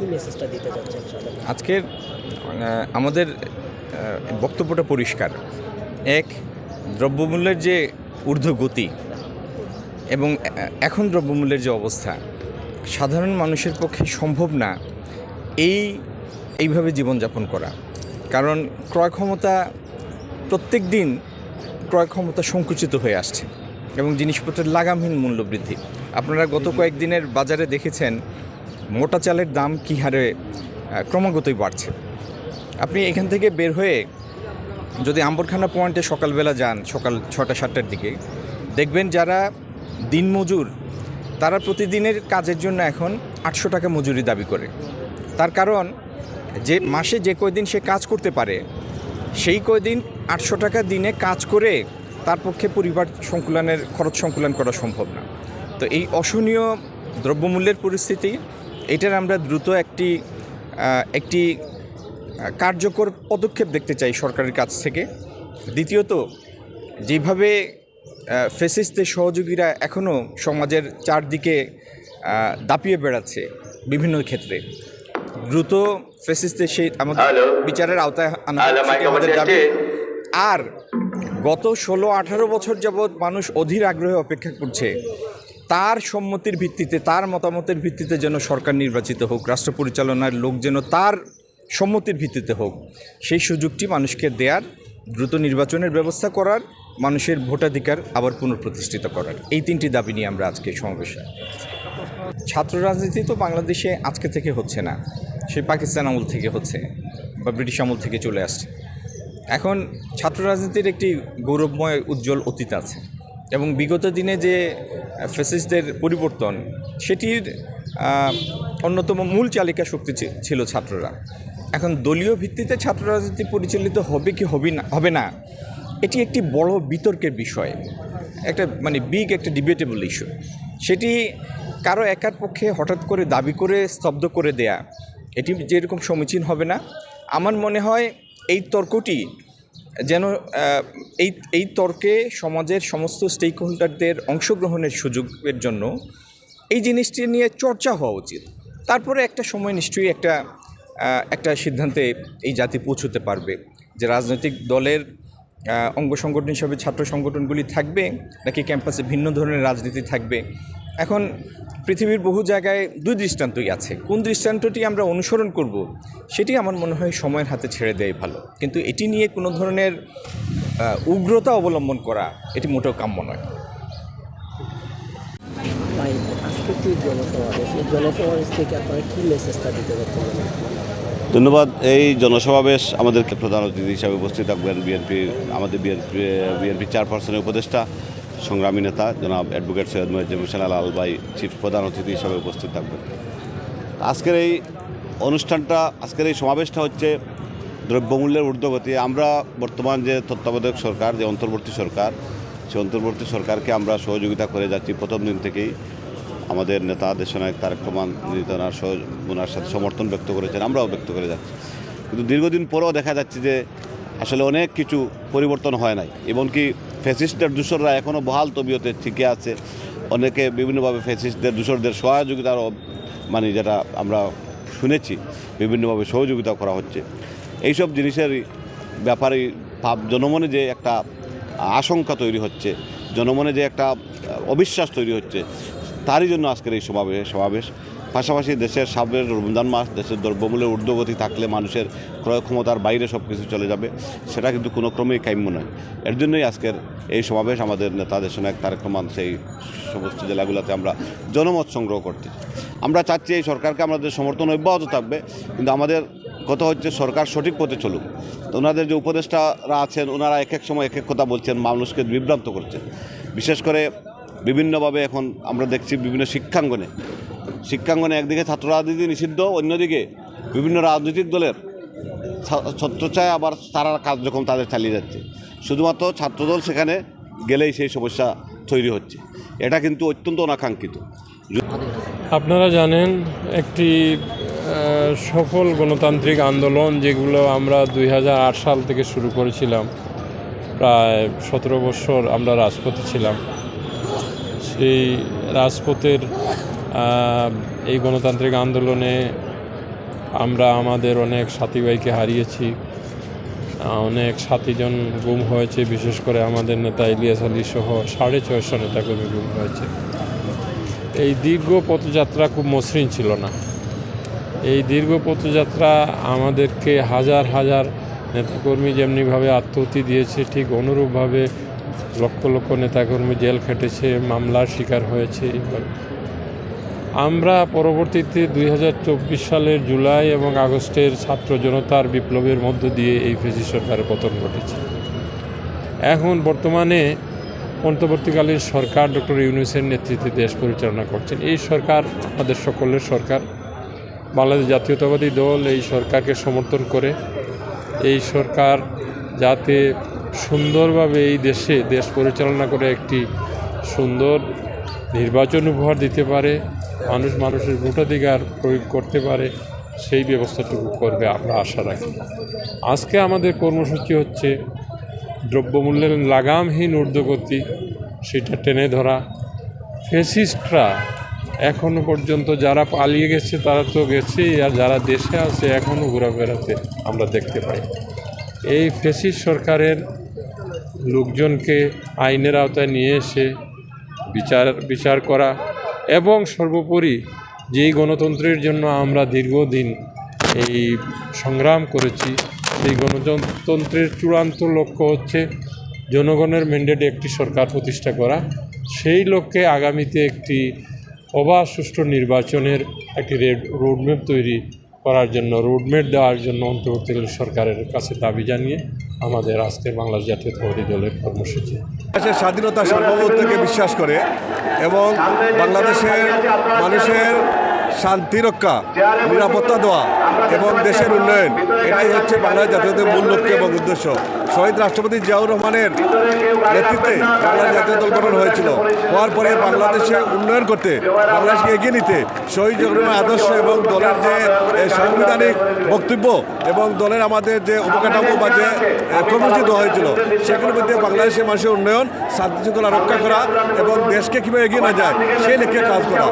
কি মেসেজটা দিতে চাচ্ছেন আজকের আমাদের বক্তব্যটা পরিষ্কার। এক, দ্রব্যমূল্যের যে ঊর্ধ্বগতি এবং এখন দ্রব্যমূল্যের যে অবস্থা, সাধারণ মানুষের পক্ষে সম্ভব না এই, এইভাবে জীবনযাপন করা। কারণ ক্রয় ক্ষমতা, প্রত্যেক দিন ক্রয় ক্ষমতা সংকুচিত হয়ে আসছে এবং জিনিসপত্রের লাগামহীন মূল্য বৃদ্ধি। আপনারা গত কয়েকদিনের বাজারে দেখেছেন মোটা চালের দাম কী হারে ক্রমাগতই বাড়ছে। আপনি এখান থেকে বের হয়ে যদি আম্বরখানা পয়েন্টে সকালবেলা যান, সকাল ছটা সাতটার দিকে, দেখবেন যারা দিনমজুর তারা প্রতিদিনের কাজের জন্য এখন আটশো টাকা মজুরি দাবি করে। তার কারণ, যে মাসে যে কয়দিন সে কাজ করতে পারে, সেই কয়দিন আটশো টাকা দিনে কাজ করে তার পক্ষে পরিবার সংকুলনের, খরচ সংকুলন করা সম্ভব না। তো এই অসহনীয় দ্রব্যমূল্যের পরিস্থিতি এটার আমরা দ্রুত একটি একটি কার্যকর পদক্ষেপ দেখতে চাই সরকারের কাছ থেকে। দ্বিতীয়ত যেভাবে ফেসিসদের সহযোগীরা এখনও সমাজের চারদিকে দাপিয়ে বেড়াচ্ছে বিভিন্ন ক্ষেত্রে দ্রুত ফেসিসদের সেই আমাদের বিচারের আওতায় আনা আমাদের দাবি। আর গত ষোলো আঠারো বছর যাবৎ মানুষ অধীর আগ্রহে অপেক্ষা করছে তার সম্মতির ভিত্তিতে, তার মতামতের ভিত্তিতে যেন সরকার নির্বাচিত হোক, রাষ্ট্র পরিচালনার লোক যেন তার সম্মতির ভিত্তিতে হোক, সেই সুযোগটি মানুষকে দেয়ার, দ্রুত নির্বাচনের ব্যবস্থা করার, মানুষের ভোটাধিকার আবার পুনঃপ্রতিষ্ঠিত করার। এই তিনটি দাবি নিয়ে আমরা আজকে সমাবেশে ছাত্র রাজনীতি তো বাংলাদেশে আজকে থেকে হচ্ছে না, সে পাকিস্তান আমল থেকে হচ্ছে বা ব্রিটিশ আমল থেকে চলে আসছে। এখন ছাত্র রাজনীতির একটি গৌরবময়, উজ্জ্বল অতীত আছে। এবং বিগত দিনে যে ফেসিসদের পরিবর্তন, সেটির অন্যতম মূল চালিকা শক্তি ছিল ছাত্ররা। এখন দলীয় ভিত্তিতে ছাত্র রাজনীতি পরিচালিত হবে কি হবে না হবে না, এটি একটি বড় বিতর্কের বিষয়। একটা মানে বিগ একটা ডিবেটেবল ইস্যু সেটি কারও একার পক্ষে হঠাৎ করে দাবি করে স্তব্ধ করে দেয়া, এটি যেরকম সমীচীন হবে না। আমার মনে হয় এই তর্কটি যেন এই এই তর্কে সমাজের সমস্ত স্টেক হোল্ডারদের অংশগ্রহণের সুযোগের জন্য এই জিনিসটি নিয়ে চর্চা হওয়া উচিত। তারপরে একটা সময় নিশ্চয়ই একটা একটা সিদ্ধান্তে এই জাতি পৌঁছতে পারবে যে রাজনৈতিক দলের অঙ্গ সংগঠন হিসাবে ছাত্র সংগঠনগুলি থাকবে, নাকি ক্যাম্পাসে ভিন্ন ধরনের রাজনীতি থাকবে। এখন পৃথিবীর বহু জায়গায় দুই দৃষ্টান্তই আছে। কোন দৃষ্টান্তটি আমরা অনুসরণ করব সেটি আমার মনে হয় সময়ের হাতে ছেড়ে দেয় ভালো। কিন্তু এটি নিয়ে কোনো ধরনের উগ্রতা অবলম্বন করা এটি মোটেও কাম্য নয়। ভাই আজকে কি জনসমাবেশ? এই জনসমাবেশ থেকে আপনারা কি মেসেজটা দিতে চাচ্ছেন ধন্যবাদ। এই জনসমাবেশ আমাদেরকে প্রধান অতিথি হিসাবে উপস্থিত থাকবেন বিএনপি আমাদের বিএনপি বিএনপি চেয়ারপারসনের উপদেষ্টা। সংগ্রামী নেতা জনাব অ্যাডভোকেট সৈয়দ হোসেন আল আলবাই চিফ প্রধান অতিথি হিসাবে উপস্থিত থাকবেন। আজকের এই অনুষ্ঠানটা, আজকের এই সমাবেশটা হচ্ছে দ্রব্যমূল্যের ঊর্ধ্বগতি। আমরা বর্তমান যে তত্ত্বাবধায়ক সরকার, যে অন্তর্বর্তী সরকার, সেই অন্তর্বর্তী সরকারকে আমরা সহযোগিতা করে যাচ্ছি। প্রথম দিন থেকেই আমাদের নেতা দেশনায়ক তারেক রহমান তিনি সহ, ওনার সাথে সমর্থন ব্যক্ত করেছেন, আমরাও ব্যক্ত করে যাচ্ছি। কিন্তু দীর্ঘদিন পরেও দেখা যাচ্ছে যে আসলে অনেক কিছু পরিবর্তন হয় নাই। এমনকি ফ্যাসিস্টের দূষররা এখনও বহাল তবিয়তে ঠিকই আছে। অনেকে বিভিন্নভাবে ফ্যাসিস্টদের দূষরদের সহযোগিতারও মানে যেটা আমরা শুনেছি, বিভিন্নভাবে সহযোগিতা করা হচ্ছে। এইসব জিনিসের ব্যাপারে ভাব, জনমনে যে একটা আশঙ্কা তৈরি হচ্ছে, জনমনে যে একটা অবিশ্বাস তৈরি হচ্ছে, তারই জন্য আজকের এই সমাবেশ সমাবেশ। পাশাপাশি দেশের সামনের রমজান মাস, দেশের দ্রব্যমূল্যের ঊর্ধ্বগতি থাকলে মানুষের ক্রয় ক্ষমতার বাইরে সব কিছু চলে যাবে, সেটা কিন্তু কোনো ক্রমেই কাম্য নয়। এর জন্যই আজকের এই সমাবেশ আমাদের নেতা দেশনায়ক তারেক রহমান সেই সমস্ত জেলাগুলোতে আমরা জনমত সংগ্রহ করতে আমরা চাচ্ছি এই সরকারকে আমাদের সমর্থন অব্যাহত থাকবে, কিন্তু আমাদের কথা হচ্ছে সরকার সঠিক পথে চলুক। ওনাদের যে উপদেষ্টারা আছেন, ওনারা এক এক সময় এক এক কথা বলছেন, মানুষকে বিভ্রান্ত করছেন। বিশেষ করে বিভিন্নভাবে এখন আমরা দেখছি বিভিন্ন শিক্ষাঙ্গনে শিক্ষাঙ্গনে একদিকে ছাত্র রাজনীতি নিষিদ্ধ, অন্যদিকে বিভিন্ন রাজনৈতিক দলের ছত্রছায়া আবার তারা কার্যক্রম তাদের চালিয়ে যাচ্ছে। শুধুমাত্র ছাত্রদল সেখানে গেলেই সেই সমস্যা তৈরি হচ্ছে। এটা কিন্তু অত্যন্ত অনাকাঙ্ক্ষিত। আপনারা জানেন, একটি সফল গণতান্ত্রিক আন্দোলন যেগুলো আমরা দুই হাজার আট সাল থেকে শুরু করেছিলাম, প্রায় সতেরো বছর আমরা রাজপথে ছিলাম। সেই রাজপথের এই গণতান্ত্রিক আন্দোলনে আমরা আমাদের অনেক সাথী ভাইকে হারিয়েছি। অনেক সাথীজন গুম হয়েছে, বিশেষ করে আমাদের নেতা ইলিয়াস আলী সহ সাড়ে ছয়শো নেতাকর্মী গুম হয়েছে। এই দীর্ঘ পথযাত্রা খুব মসৃণ ছিল না। এই দীর্ঘ পথযাত্রা আমাদেরকে হাজার হাজার নেতাকর্মী যেমনিভাবে আত্মহতি দিয়েছে, ঠিক অনুরূপভাবে লক্ষ লক্ষ নেতাকর্মী জেল খেটেছে, মামলার শিকার হয়েছে। আমরা পরবর্তীতে দুই হাজার চব্বিশ সালের জুলাই এবং আগস্টের ছাত্র জনতার বিপ্লবের মধ্য দিয়ে এই ফেসি সরকারের পতন ঘটেছে। এখন বর্তমানে অন্তর্বর্তীকালীন সরকার ডক্টর ইউনুসের নেতৃত্বে দেশ পরিচালনা করছেন। এই সরকার আমাদের সকলের সরকার। বাংলাদেশ জাতীয়তাবাদী দল এই সরকারকে সমর্থন করে। এই সরকার যাতে সুন্দরভাবে এই দেশে দেশ পরিচালনা করে একটি সুন্দর নির্বাচন উপহার দিতে পারে। মানুষ মানুষের ভোটাধিকার প্রয়োগ করতে পারে, সেই ব্যবস্থাটুকু করবে আমরা আশা রাখি। আজকে আমাদের কর্মসূচি হচ্ছে দ্রব্যমূল্যের লাগামহীন ঊর্ধ্বগতি, সেটা টেনে ধরা। ফেসিস্টরা এখনও পর্যন্ত যারা পালিয়ে গেছে, তারা তো গেছেই, আর যারা দেশে আছে এখনও ঘোরাফেরাতে আমরা দেখতে পাই। এই ফেসিস সরকারের লোকজনকে আইনের আওতায় নিয়ে এসে বিচার বিচার করা এবং সর্বোপরি যেই গণতন্ত্রের জন্য আমরা দীর্ঘদিন এই সংগ্রাম করেছি, সেই গণতন্ত্রের চূড়ান্ত লক্ষ্য হচ্ছে জনগণের ম্যান্ডেটে একটি সরকার প্রতিষ্ঠা করা। সেই লক্ষ্যে আগামীতে একটি অবাধ সুষ্ঠু নির্বাচনের একটি রেড রোডম্যাপ তৈরি করার জন্য রোডম্যাপ দেওয়ার জন্য অন্তর্বর্তীকালীন সরকারের কাছে দাবি জানিয়ে আমাদের আজকের বাংলাদেশ জাতীয়তাবাদী দলের কর্মসূচি। দেশের স্বাধীনতা সার্বভৌমত্বকে বিশ্বাস করে এবং বাংলাদেশের মানুষের শান্তি রক্ষা, নিরাপত্তা দেওয়া এবং দেশের উন্নয়ন, এটাই হচ্ছে বাংলাদেশ জাতীয়তার মূল লক্ষ্য এবং উদ্দেশ্য। শহীদ রাষ্ট্রপতি জিয়াউর রহমানের নেতৃত্বে বাংলাদেশ জাতীয় দল গঠন হয়েছিল। হওয়ার পরে বাংলাদেশে উন্নয়ন করতে, বাংলাদেশকে এগিয়ে নিতে শহীদ জগনের আদর্শ এবং দলের যে সাংবিধানিক বক্তব্য এবং দলের আমাদের যে অবকাঠামো বা যে কর্মসূচি দেওয়া হয়েছিল, সেগুলোর মধ্যে বাংলাদেশের মানুষের উন্নয়ন শান্তি শৃঙ্খলা রক্ষা করা এবং দেশকে কীভাবে এগিয়ে না যায়, সেই লক্ষ্যে কাজ করা।